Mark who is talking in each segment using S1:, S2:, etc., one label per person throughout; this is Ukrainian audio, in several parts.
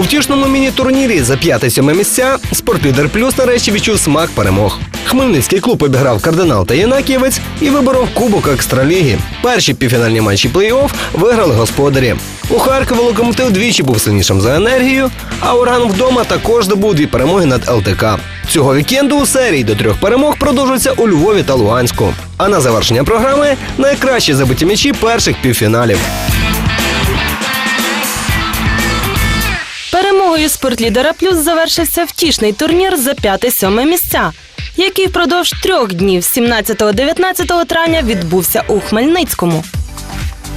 S1: У втішному міні-турнірі за 5-7 місця спортлідер плюс нарешті відчув смак перемог. Хмельницький клуб обіграв кардинал та Єнакієвець і виборов кубок екстраліги. Перші півфінальні матчі плей-офф виграли господарі. У Харкові локомотив двічі був сильнішим за енергію, а Урган вдома також здобув дві перемоги над ЛТК. Цього вікенду у серії до трьох перемог продовжується у Львові та Луганську. А на завершення програми найкращі забиті м'ячі перших півфіналів.
S2: Перемогою спортлідера плюс завершився втішний турнір за 5-7 місця, який впродовж трьох днів 17-19 травня відбувся у Хмельницькому.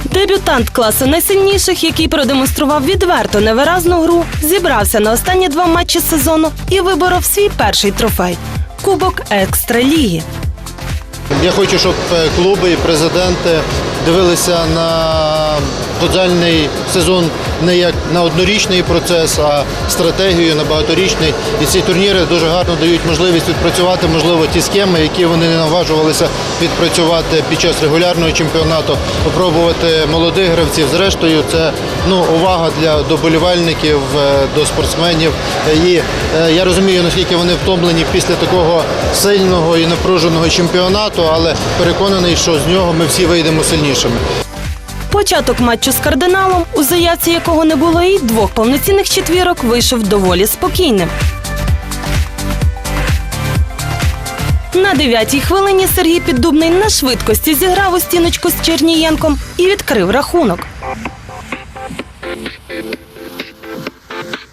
S2: Дебютант класу найсильніших, який продемонстрував відверто невиразну гру, зібрався на останні два матчі сезону і виборов свій перший трофей Кубок Екстраліги.
S3: Я хочу, щоб е, клуби і президенти дивилися на футзальний сезон не як на однорічний процес, а стратегію на багаторічний. І ці турніри дуже гарно дають можливість відпрацювати, можливо, ті схеми, які вони не наважувалися відпрацювати під час регулярного чемпіонату, попробувати молодих гравців. Зрештою, це ну, увага для до болівальників, е, до спортсменів. І е, я розумію, наскільки вони втомлені після такого сильного і напруженого чемпіонату, але переконаний, що з нього ми всі вийдемо сильнішими.
S2: Початок матчу з кардиналом, у заявці якого не було і двох повноцінних четвірок, вийшов доволі спокійним. На дев'ятій хвилині Сергій Піддубний на швидкості зіграв у стіночку з Чернієнком і відкрив рахунок.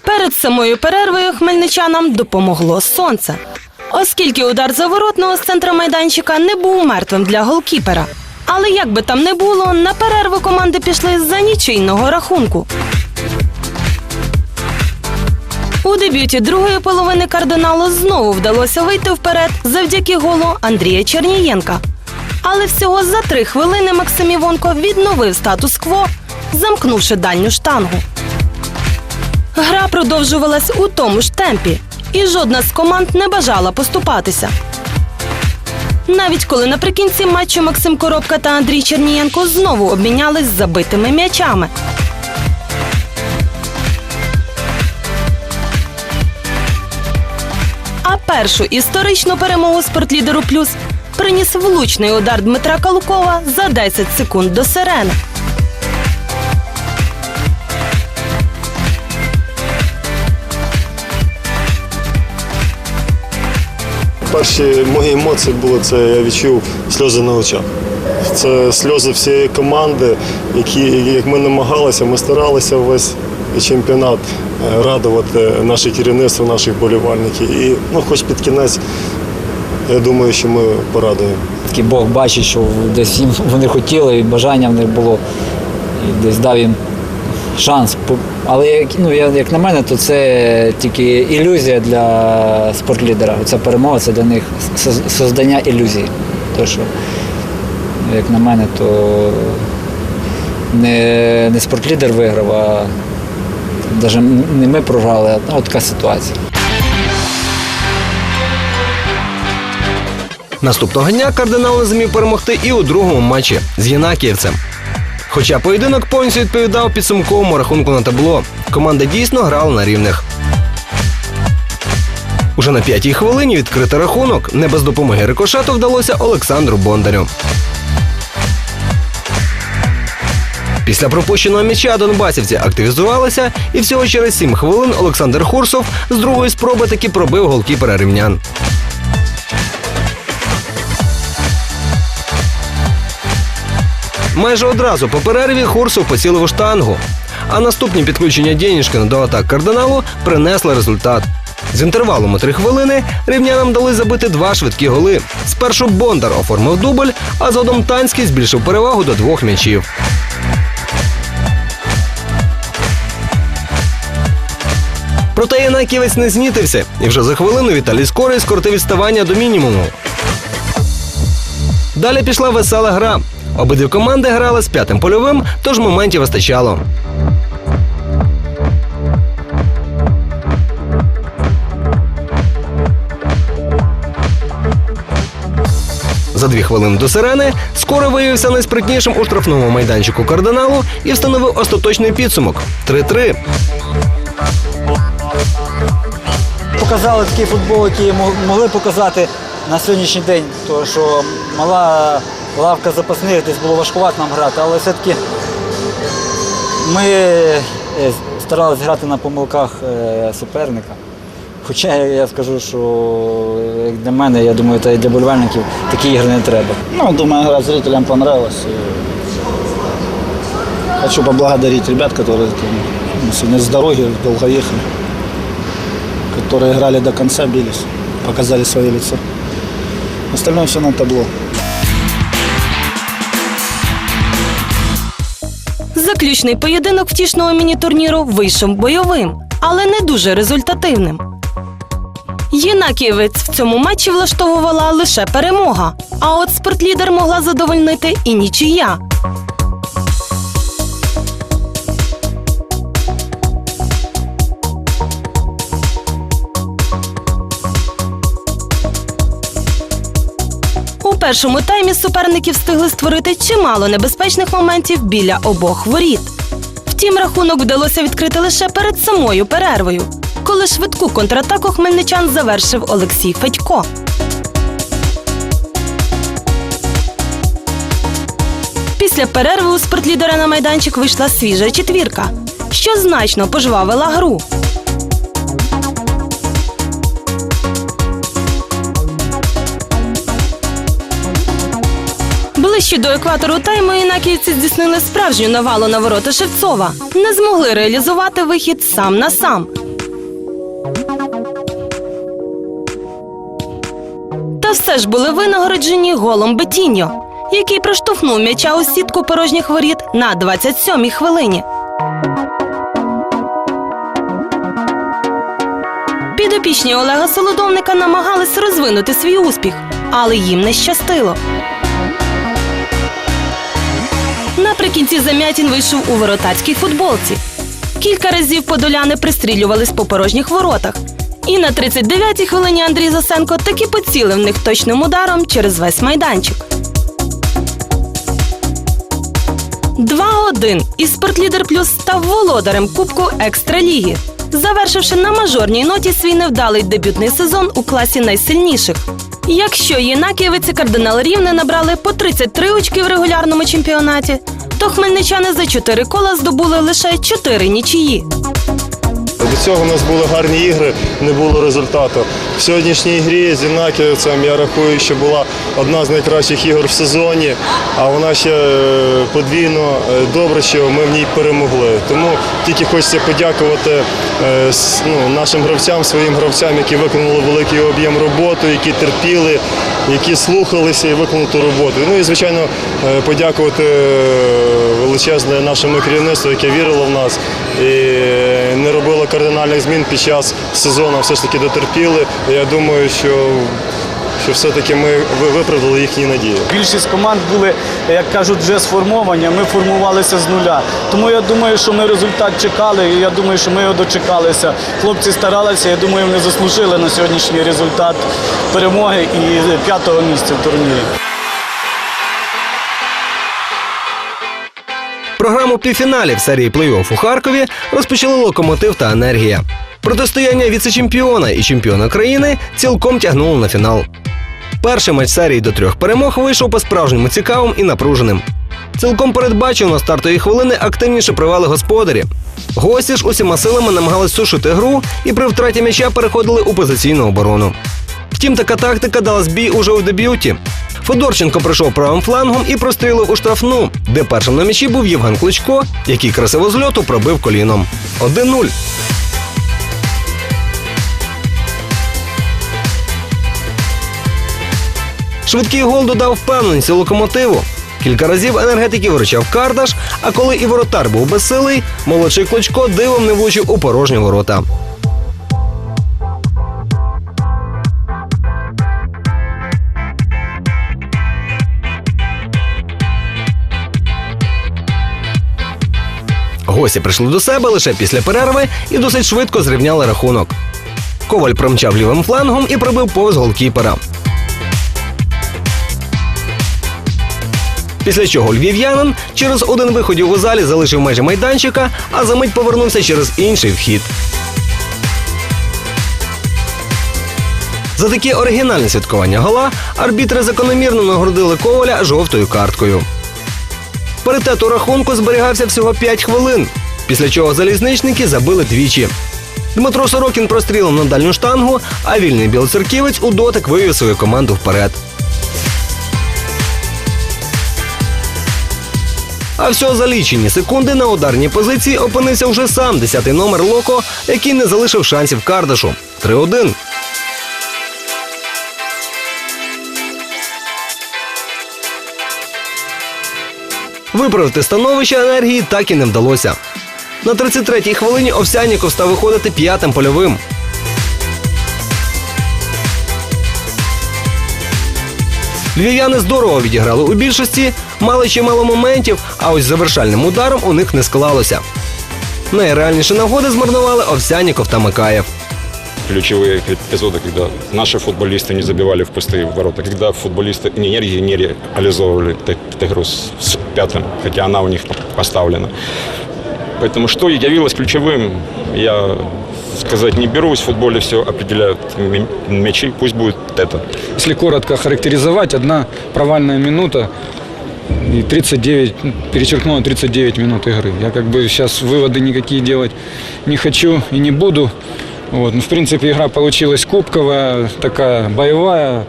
S2: Перед самою перервою хмельничанам допомогло сонце. Оскільки удар заворотного з центра майданчика не був мертвим для голкіпера. Але як би там не було, на перерву команди пішли з-за нічийного рахунку. У дебюті другої половини кардиналу знову вдалося вийти вперед завдяки голу Андрія Чернієнка. Але всього за три хвилини Максим Івонко відновив статус-кво, замкнувши дальню штангу. Гра продовжувалась у тому ж темпі, і жодна з команд не бажала поступатися. Навіть коли наприкінці матчу Максим Коробка та Андрій Чернієнко знову обмінялись забитими м'ячами. А першу історичну перемогу спортлідеру плюс приніс влучний удар Дмитра Калукова за 10 секунд до сирени.
S4: Перші мої емоції були це я відчув сльози на очах. Це сльози всієї команди, які як ми намагалися, ми старалися весь чемпіонат е, радувати наше керівництво, наших болівальників. І ну, хоч під кінець, я думаю, що ми порадуємо.
S5: Такий Бог бачить, що десь їм вони хотіли, і бажання в них було, і десь дав їм шанс. Але як, ну, як на мене, то це тільки ілюзія для спортлідера. Ця перемога це для них создання ілюзії. То, що, як на мене, то не, не спортлідер виграв, а навіть не ми програли, а така ситуація.
S1: Наступного дня кардинал не зумів перемогти і у другому матчі з Єнакіївцем. Хоча поєдинок повністю відповідав підсумковому рахунку на табло, команда дійсно грала на рівних. Уже на п'ятій хвилині відкрити рахунок не без допомоги рикошету вдалося Олександру Бондарю. Після пропущеного м'яча донбасівці активізувалися, і всього через 7 хвилин Олександр Хурсов з другої спроби таки пробив голкіпера рівнян. Майже одразу по перерві Хурсов поцілив у штангу. А наступні підключення Дєнішкина до атак кардиналу принесли результат. З інтервалом у три хвилини рівнянам дали забити два швидкі голи. Спершу Бондар оформив дубль, а згодом Танський збільшив перевагу до двох м'ячів. Проте Янаківець не знітився, і вже за хвилину Віталій Скорий скоротив відставання до мінімуму. Далі пішла весела гра. Обидві команди грали з п'ятим польовим, тож моментів вистачало. За дві хвилини до сирени скоро виявився найспритнішим у штрафному майданчику кардиналу і встановив остаточний підсумок 3-3.
S5: показали такий футбол, який мо- могли показати на сьогоднішній день. Тому що мала лавка запасних, десь було важкувато нам грати, але все-таки ми е, старалися грати на помилках е, суперника. Хоча я- скажу, що е, як для мене, я думаю, та й для болівальників такі ігри не треба.
S6: Ну, думаю, игра зрителям понравилась. Хочу поблагодарить ребят, там, ну, сегодня с дороги долго ехали, которые играли до конца, бились, показали свое лицо. Остальное все на табло.
S2: Заключний поєдинок втішного міні-турніру вийшов бойовим, але не дуже результативним. Єнакієвець в цьому матчі влаштовувала лише перемога, а от спортлідер могла задовольнити і нічия. Першому таймі суперники встигли створити чимало небезпечних моментів біля обох воріт. Втім, рахунок вдалося відкрити лише перед самою перервою, коли швидку контратаку хмельничан завершив Олексій Федько. Після перерви у спортлідера на майданчик вийшла свіжа четвірка, що значно пожвавила гру. Ближче до екватору тайму інаківці здійснили справжню навалу на ворота Шевцова. Не змогли реалізувати вихід сам на сам. Та все ж були винагороджені голом Бетіньо, який проштовхнув м'яча у сітку порожніх воріт на 27-й хвилині. Підопічні Олега Солодовника намагались розвинути свій успіх, але їм не щастило. Наприкінці замятін вийшов у воротарській футболці. Кілька разів подоляни пристрілювались по порожніх воротах. І на 39-й хвилині Андрій Засенко таки поцілив них точним ударом через весь майданчик. 2-1 і спортлідер плюс став володарем Кубку Екстраліги, завершивши на мажорній ноті свій невдалий дебютний сезон у класі найсильніших. Якщо Єнакієвець і кардинал Рівне набрали по 33 очки в регулярному чемпіонаті, то хмельничани за 4 кола здобули лише 4 нічиї.
S4: До цього у нас були гарні ігри, не було результату. В сьогоднішній грі з Інаківцем я рахую, що була одна з найкращих ігор в сезоні, а вона ще е, подвійно е, добре, що ми в ній перемогли. Тому тільки хочеться подякувати е, ну, нашим гравцям, своїм гравцям, які виконали великий об'єм роботи, які терпіли, які слухалися і виконали ту роботу. Ну і звичайно подякувати величезне нашому керівництву, яке вірило в нас і не робило кардинальних змін під час сезону, все ж таки дотерпіли. Я думаю, що, що все-таки ми виправдали їхні надії.
S6: Більшість команд були, як кажуть, вже сформовані, а ми формувалися з нуля. Тому я думаю, що ми результат чекали, і я думаю, що ми його дочекалися. Хлопці старалися, я думаю, вони заслужили на сьогоднішній результат перемоги і п'ятого місця в турнірі.
S1: Програму півфіналів серії плей-офф у Харкові розпочали локомотив та енергія. Протистояння віце-чемпіона і чемпіона країни цілком тягнуло на фінал. Перший матч серії до трьох перемог вийшов по-справжньому цікавим і напруженим. Цілком передбачено стартові хвилини активніше привели господарі. Гості ж усіма силами намагались сушити гру і при втраті м'яча переходили у позиційну оборону. Втім, така тактика дала збій уже у дебюті. Федорченко прийшов правим флангом і прострілив у штрафну, де першим на м'ячі був Євген Кличко, який красиво з льоту пробив коліном. 1-0. Швидкий гол додав впевненості локомотиву. Кілька разів енергетиків вручав Кардаш, а коли і воротар був безсилий, молодший Кличко дивом не влучив у порожні ворота. Гості прийшли до себе лише після перерви і досить швидко зрівняли рахунок. Коваль промчав лівим флангом і пробив повз голкіпера. Після чого львів'янин через один виходів у залі залишив межі майданчика, а за мить повернувся через інший вхід. За таке оригінальне святкування гола арбітри закономірно нагородили Коваля жовтою карткою. Паритет у рахунку зберігався всього 5 хвилин, після чого залізничники забили двічі. Дмитро Сорокін прострілив на дальню штангу, а вільний білоцерківець у дотик вивів свою команду вперед. А всього за лічені секунди на ударній позиції опинився вже сам 10-й номер Локо, який не залишив шансів Кардашу. 3-1. Виправити становище енергії так і не вдалося. На 33-й хвилині Овсяніков став виходити п'ятим польовим. Львів'яни здорово відіграли у більшості, мали чимало моментів, а ось завершальним ударом у них не склалося. Найреальніші нагоди змарнували Овсяніков та Микаєв.
S7: ключевые эпизоды, когда наши футболисты не забивали в пустые ворота, когда футболисты энергии не реализовывали т- эту игру с, с пятым, хотя она у них поставлена. Поэтому что явилось ключевым, я сказать не берусь. В футболе все определяют м- мячи, пусть будет это.
S8: Если коротко характеризовать, одна провальная минута и 39, ну, перечеркнуло 39 минут игры. Я как бы сейчас выводы никакие делать не хочу и не буду. Вот. Ну, в принципе, игра получилась кубковая, такая боевая.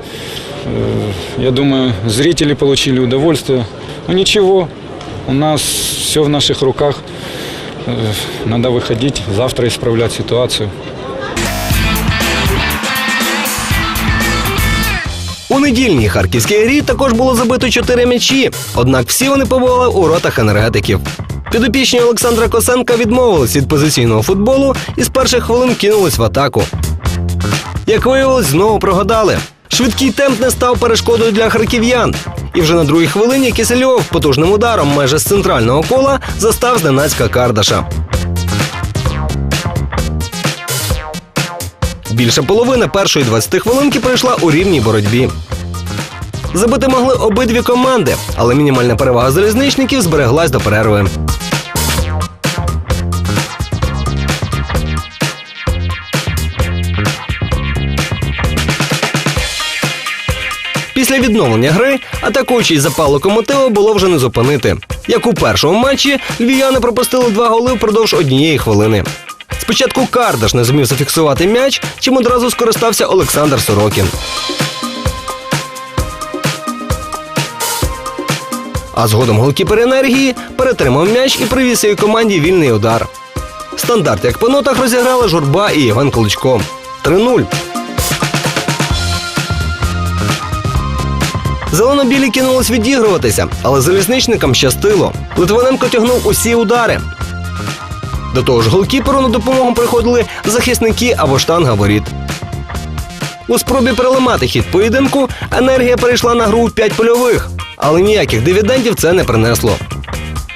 S8: Э, Я думаю, зрители получили удовольствие. Но ничего, у нас все в наших руках. Э, Надо выходить завтра исправлять ситуацию.
S1: У недільній харківській грі також було забито чотири м'ячі, однак всі вони побували у ротах енергетиків. Підопічні Олександра Косенка відмовились від позиційного футболу і з перших хвилин кинулись в атаку. Як виявилось, знову прогадали. Швидкий темп не став перешкодою для харків'ян. І вже на другій хвилині Кисельов потужним ударом майже з центрального кола застав зненацька Кардаша. Більша половина першої 20 хвилинки пройшла у рівній боротьбі. Забити могли обидві команди, але мінімальна перевага залізничників збереглась до перерви. Після відновлення гри атакуючий запал локомотиву було вже не зупинити. Як у першому матчі, львів'яни пропустили два голи впродовж однієї хвилини. Спочатку Кардаш не зумів зафіксувати м'яч, чим одразу скористався Олександр Сорокін. А згодом голкіпер енергії перетримав м'яч і привіз своїй команді вільний удар. Стандарт як по нотах розіграли Журба і Іван Кличко. 3-0. Зелено-білі кинулись відігруватися, але залізничникам щастило. Литвиненко тягнув усі удари. До того ж, голкіперу на допомогу приходили захисники або штанга воріт. У спробі переламати хід поєдинку енергія перейшла на гру у 5 польових, але ніяких дивідендів це не принесло.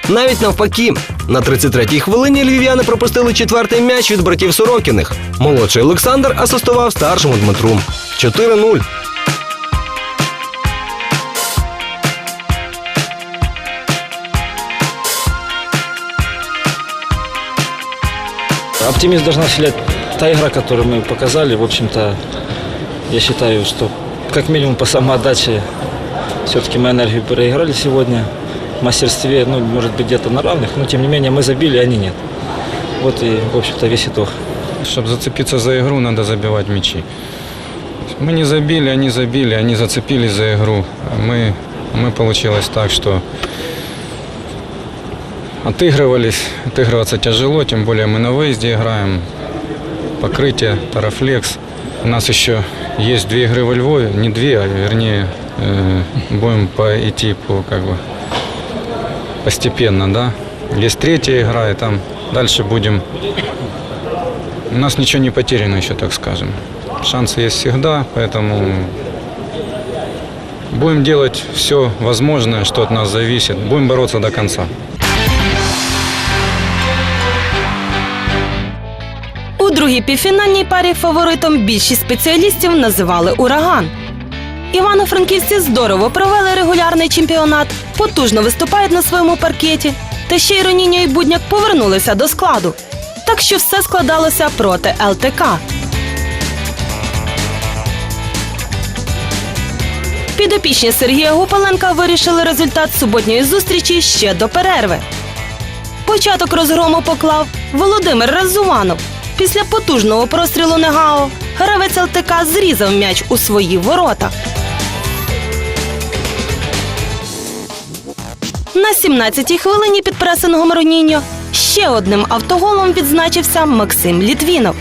S1: Навіть навпаки, на 33-й хвилині львів'яни пропустили четвертий м'яч від братів Сорокіних. Молодший Олександр асистував старшому Дмитру. 4-0.
S9: Оптимизм должна вселять та игра, которую мы показали. В общем-то, я считаю, что как минимум по самоотдаче все-таки мы энергию проиграли сегодня. В мастерстве, ну, может быть, где-то на равных, но тем не менее мы забили, а они нет. Вот и, в общем-то, весь итог.
S8: Чтобы зацепиться за игру, надо забивать мячи. Мы не забили, они забили, они зацепились за игру. А мы, а мы получилось так, что отыгрывались. Отыгрываться тяжело, тем более мы на выезде играем. Покрытие, тарафлекс. У нас еще есть две игры во Львове, не две, а вернее э, будем по идти по как бы постепенно, да. Есть третья игра, и там дальше будем у нас ничего не потеряно еще, так скажем. Шансы есть всегда, поэтому будем делать все возможное, что от нас зависит. Будем бороться до конца.
S2: У другій півфінальній парі фаворитом більшість спеціалістів називали ураган. Івано-франківці здорово провели регулярний чемпіонат, потужно виступають на своєму паркеті. Та ще й Роніньо і Будняк повернулися до складу. Так що все складалося проти ЛТК. Підопічні Сергія Гупаленка вирішили результат суботньої зустрічі ще до перерви. Початок розгрому поклав Володимир Разуванов. Після потужного прострілу Негао гравець ЛТК зрізав м'яч у свої ворота. На 17-й хвилині під пресингом Роніньо ще одним автоголом відзначився Максим Літвінов.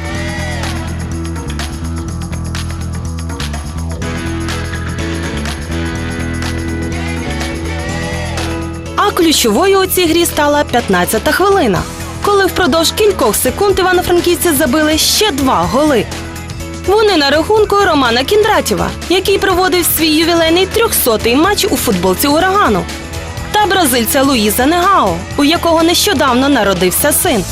S2: А ключовою у цій грі стала 15-та хвилина, коли впродовж кількох секунд івано-франківці забили ще два голи. Вони на рахунку Романа Кіндратєва, який проводив свій ювілейний 300-й матч у футболці урагану, бразильця Луїза Негао, у якого нещодавно народився син.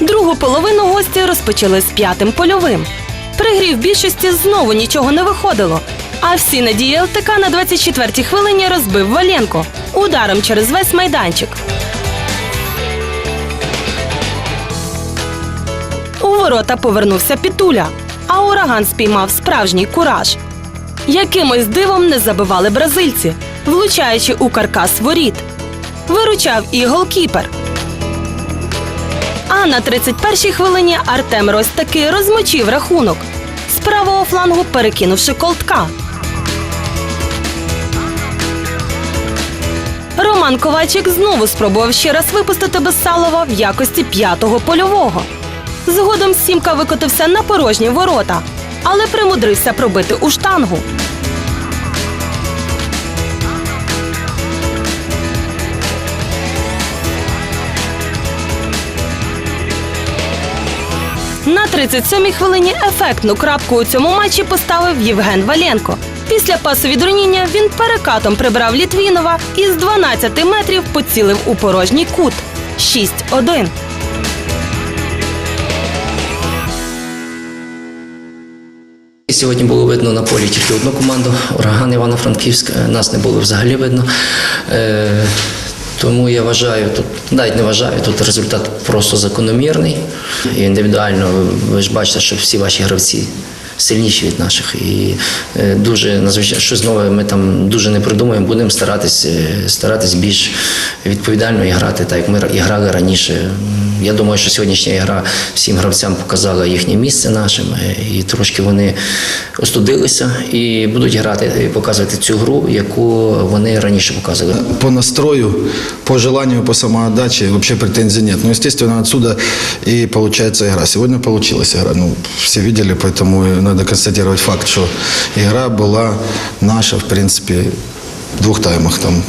S2: Другу половину гості розпочали з п'ятим польовим. При грі в більшості знову нічого не виходило. А всі надії ЛТК на 24-й хвилині розбив Валенко ударом через весь майданчик. У ворота повернувся Пітуля, а ураган спіймав справжній кураж. Якимось дивом не забивали бразильці, влучаючи у каркас воріт. Виручав і голкіпер. А на 31-й хвилині Артем Рось таки розмочив рахунок з правого флангу перекинувши колтка. Роман Ковачик знову спробував ще раз випустити Безсалова в якості п'ятого польового. Згодом Сімка викотився на порожні ворота, але примудрився пробити у штангу. На 37-й хвилині ефектну крапку у цьому матчі поставив Євген Валенко. Після від він перекатом прибрав Літвінова і з 12 метрів поцілив у порожній кут. 6-1.
S10: Сьогодні було видно на полі тільки одну команду ураган Івано-Франківськ. Е, Нас не було взагалі видно. Е, тому я вважаю, тут навіть не вважаю, тут результат просто закономірний. І індивідуально ви ж бачите, що всі ваші гравці сильніші від наших. І е, дуже надзвичайно щось нове ми там дуже не придумаємо. Будемо старатись, е, старатись більш відповідально і грати, так як ми і грали раніше. Я думаю, що сьогоднішня гра всім гравцям показала їхнє місце нашим, е, і трошки вони остудилися і будуть грати і показувати цю гру, яку вони раніше показували.
S11: По настрою, по желанию, по самоотдаче вообще претензий нет. Ну, естественно, отсюда и получается игра. Сегодня получилась игра. Ну, все видели, поэтому надо констатировать факт, что игра была наша, в принципе, в двух таймах там.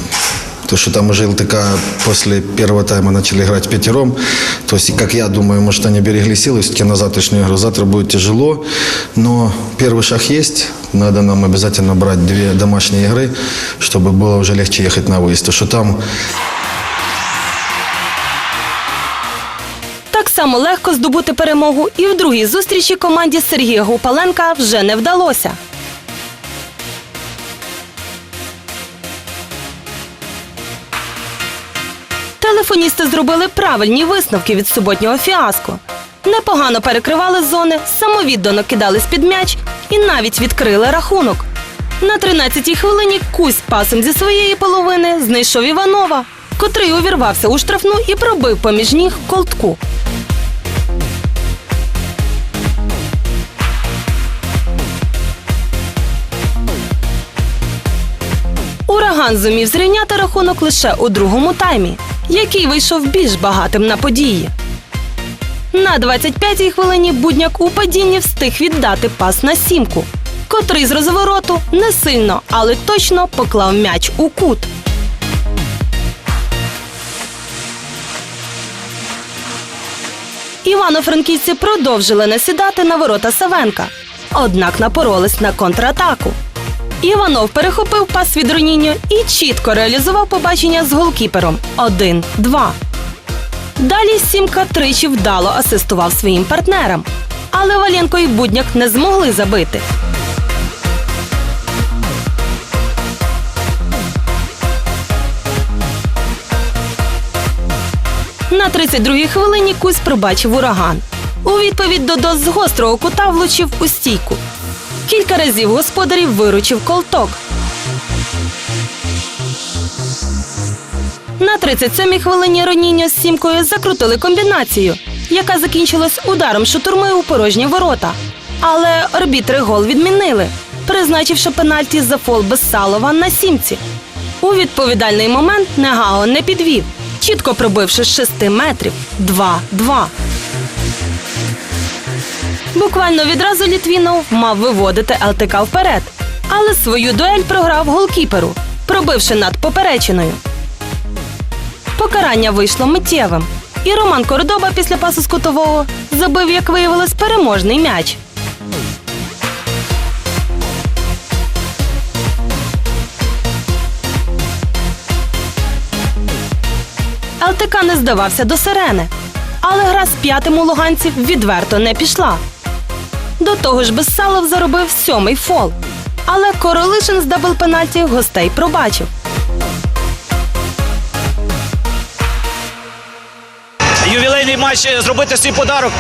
S11: То, что там уже ЛТК после первого тайма начали играть пятером. То есть, как я думаю, может, они берегли силы все-таки на завтрашнюю игру. Завтра будет тяжело, но первый шаг есть. Надо нам обязательно брать две домашние игры, чтобы было уже легче ехать на выезд. То, что там
S2: Так само легко здобути перемогу і в другій зустрічі команді Сергія Гупаленка вже не вдалося. Телефоністи зробили правильні висновки від суботнього фіаско. Непогано перекривали зони, самовіддано кидали з-під м'яч і навіть відкрили рахунок. На 13-й хвилині Кузь пасом зі своєї половини знайшов Іванова, котрий увірвався у штрафну і пробив поміж ніг колтку. Ураган зумів зрівняти рахунок лише у другому таймі, який вийшов більш багатим на події. На 25-й хвилині будняк у падінні встиг віддати пас на сімку, котрий з розвороту не сильно, але точно поклав м'яч у кут. Івано-франківці продовжили насідати на ворота Савенка, однак напоролись на контратаку. Іванов перехопив пас від Роніньо і чітко реалізував побачення з голкіпером 1-2. Далі Сімка тричі вдало асистував своїм партнерам. Але Валенко і Будняк не змогли забити. На 32-й хвилині Кусь пробачив ураган. У відповідь Додос з гострого кута влучив у стійку. Кілька разів господарів виручив колток. На 37-й хвилині Роніньо з сімкою закрутили комбінацію, яка закінчилась ударом шутурми у порожні ворота. Але арбітри гол відмінили, призначивши пенальті за фол Безсалова на сімці. У відповідальний момент Негао не підвів, чітко пробивши з 6 метрів 2-2. Буквально відразу Літвінов мав виводити ЛТК вперед, але свою дуель програв голкіперу, пробивши над поперечиною. Покарання вийшло миттєвим. І Роман Кордоба після пасу з кутового забив, як виявилось, переможний м'яч. ЛТК не здавався до сирени, але гра з п'ятим у луганців відверто не пішла. До того ж, Безсалов заробив сьомий фол. Але Королишин з дабл пенальті гостей пробачив.
S12: Ювілейний матч е, зробити свій подарок.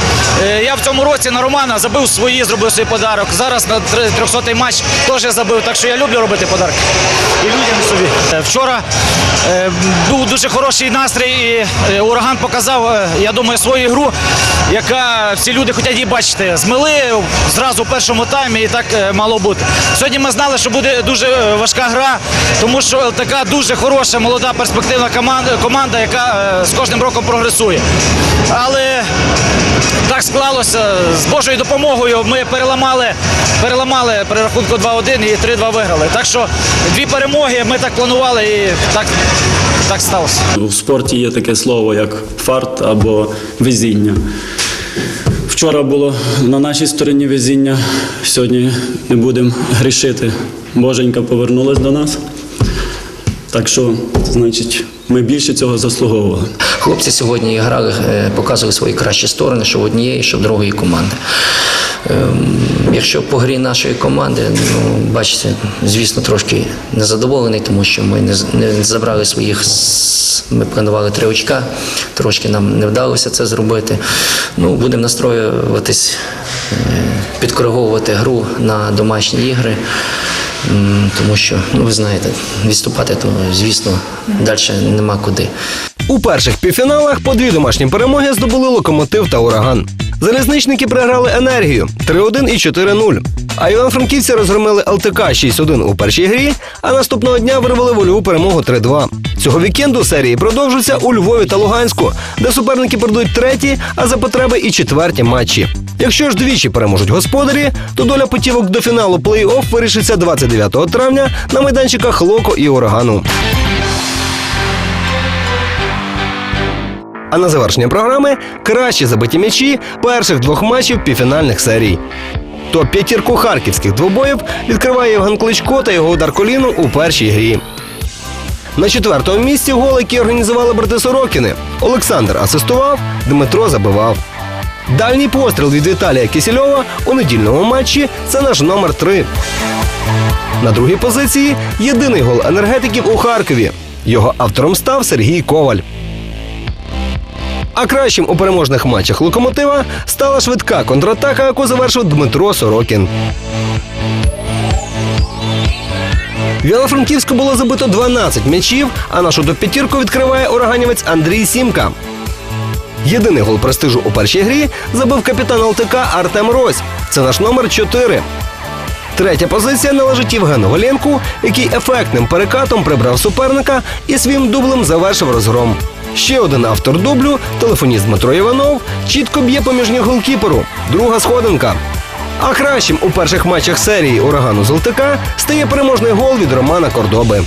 S12: Е, Я в цьому році на Романа забив свої, зробив свій подарок. Зараз на 300-й матч теж забив. Так що я люблю робити подарки. І людям і собі. Е, Вчора був дуже хороший настрій. і Ураган показав, я думаю, свою гру, яка всі люди хочуть її бачити. Змили зразу в першому таймі і так мало бути. Сьогодні ми знали, що буде дуже важка гра, тому що така дуже хороша, молода, перспективна команда, яка з кожним роком прогресує. Але так склалося. З Божою допомогою ми переламали, переламали при рахунку 2-1 і 3-2 виграли. Так що дві перемоги ми так планували і так, так сталося.
S13: У спорті є таке слово, як фарт або везіння. Вчора було на нашій стороні везіння, сьогодні не будемо грішити. Боженька повернулась до нас. Так що, значить, ми більше цього заслуговували.
S10: Хлопці сьогодні грали, е, показували свої кращі сторони, що в однієї, що в другої команди. Ем, Якщо по грі нашої команди, ну бачите, звісно, трошки незадоволений, тому що ми не, забрали своїх. Ми планували три очка, трошки нам не вдалося це зробити. Ну, будемо настроюватись, е, підкориговувати гру на домашні ігри. Тому що, ну ви знаєте, відступати, то звісно, далі нема куди.
S1: У перших півфіналах по дві домашні перемоги здобули локомотив та ураган. Залізничники програли енергію 3-1 і 4-0. А Іван-Франківці розгромили ЛТК 6-1 у першій грі, а наступного дня вирвали вольову перемогу 3-2. Цього вікенду серії продовжуються у Львові та Луганську, де суперники пройдуть треті, а за потреби і четверті матчі. Якщо ж двічі переможуть господарі, то доля путівок до фіналу плей-офф вирішиться 29 травня на майданчиках Локо і Урагану. А на завершення програми кращі забиті м'ячі перших двох матчів півфінальних серій. Топ п'ятірку харківських двобоїв відкриває Євген Кличко та його удар коліну у першій грі. На четвертому місці гол, який організували брати Сорокіни. Олександр асистував, Дмитро забивав. Дальній постріл від Віталія Кисельова у недільному матчі це наш номер 3. На другій позиції єдиний гол енергетиків у Харкові. Його автором став Сергій Коваль. А кращим у переможних матчах локомотива стала швидка контратака, яку завершив Дмитро Сорокін. В Івано-Франківську було забито 12 м'ячів, а нашу топ-п'ятірку відкриває ураганівець Андрій Сімка. Єдиний гол престижу у першій грі забив капітан ЛТК Артем Рось. Це наш номер 4. Третя позиція належить Євгену Голенку, який ефектним перекатом прибрав суперника і своїм дублем завершив розгром. Ще один автор дублю, телефоніст Дмитро Іванов, чітко б'є поміж ніг голкіперу. Друга сходинка. А кращим у перших матчах серії урагану Золтика стає переможний гол від Романа Кордоби.